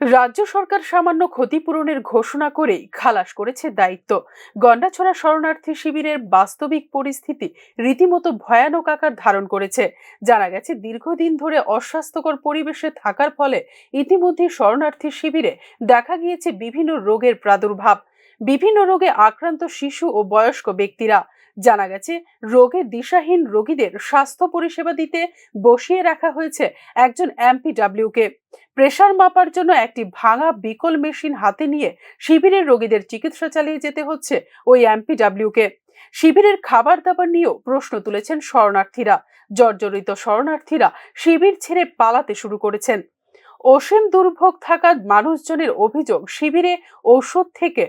রাজ্য সরকার সামান্য ক্ষতিপূরণের ঘোষণা করেই খালাস করেছে দায়িত্ব। গন্ডাছড়া শরণার্থী শিবিরের বাস্তবিক পরিস্থিতি রীতিমতো ভয়ানক আকার ধারণ করেছে। জানা গেছে, দীর্ঘদিন ধরে অস্বাস্থ্যকর পরিবেশে থাকার ফলে ইতিমধ্যে শরণার্থী শিবিরে দেখা গিয়েছে বিভিন্ন রোগের প্রাদুর্ভাব। বিভিন্ন রোগে আক্রান্ত শিশু ও বয়স্ক ব্যক্তিরা জানা গেছে, রোগে দিশাহীন রোগীদের স্বাস্থ্য পরিষেবা দিতে বসিয়ে রাখা হয়েছে একজন এমপিডাব্লিউকে। প্রেশার মাপার জন্য একটি ভাঙা বিকল মেশিন হাতে নিয়ে শিবিরের রোগীদের চিকিৎসা চালিয়ে যেতে হচ্ছে ওই এমপিডাব্লিউকে। শিবিরের খাবার দাবার নিয়েও প্রশ্ন তুলেছেন শরণার্থীরা। জর্জরিত শরণার্থীরা শিবির ছেড়ে পালাতে শুরু করেছেন। অসীম দুর্ভোগ থাকা মানুষজনের অভিযোগ শিবিরে ঔষধ থেকে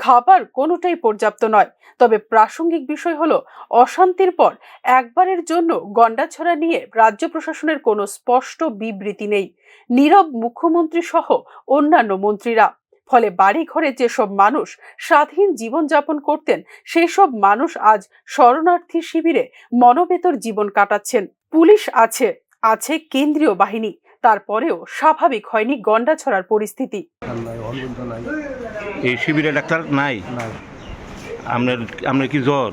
খাবার কোনোটাই পর্যাপ্ত নয়। তবে প্রাসঙ্গিক বিষয় হলো, অশান্তির পর একবারের জন্য গন্ডাছড়া নিয়ে রাজ্য প্রশাসনের কোনো স্পষ্ট বিবৃতি নেই। নীরব মুখ্যমন্ত্রী সহ অন্যান্য মন্ত্রীরা। ফলে বাড়ি ঘরে যেসব মানুষ স্বাধীন জীবনযাপন করতেন সেই সব মানুষ আজ শরণার্থী শিবিরে মনোবেতর জীবন কাটাচ্ছেন। পুলিশ আছে আছে কেন্দ্রীয় বাহিনী। তারপরেও স্বাভাবিক হয়নি গন্ডা ছড়ার পরিস্থিতি। এই শিবিরে ডাক্তার নাই? নাই। আপনার আপনার কি জ্বর?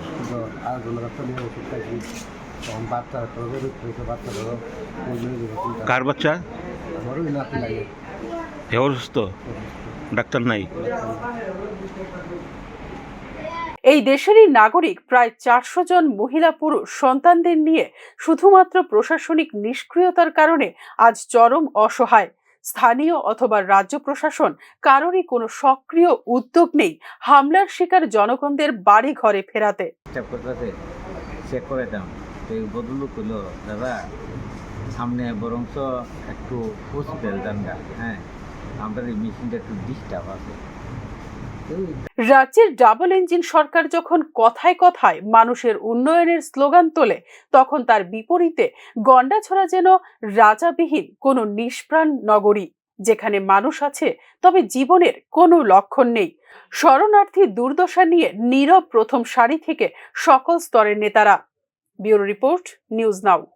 কার বাচ্চা? অসুস্থ? ডাক্তার নাই। এই দেশেরই নাগরিক প্রায় চারশো জন মহিলা পুরুষ সন্তানদের নিয়ে শুধুমাত্র প্রশাসনিক নিষ্ক্রিয়তার কারণে আজ চরম অসহায়। স্থানীয় অথবা রাজ্য প্রশাসন কারোরই কোনো সক্রিয় উদ্যোগ নেই হামলার শিকার জনগণদের বাড়ি ঘরে ফেরাতে। সামনে একটু হ্যাঁ? আমাদের মেশিনটা একটু ডিস্টার্ব আছে। রাজ্যের ডাবল ইঞ্জিন সরকার যখন কথায় কথায় মানুষের উন্নয়নের স্লোগান তোলে, তখন তার বিপরীতে গন্ডাছড়া যেন রাজাবিহীন কোনো নিষ্প্রাণ নগরী, যেখানে মানুষ আছে, তবে জীবনের কোনো লক্ষণ নেই। শরণার্থী দুর্দশা নিয়ে নীরব প্রথম সারি থেকে সকল স্তরের নেতারা। Bureau report, news now.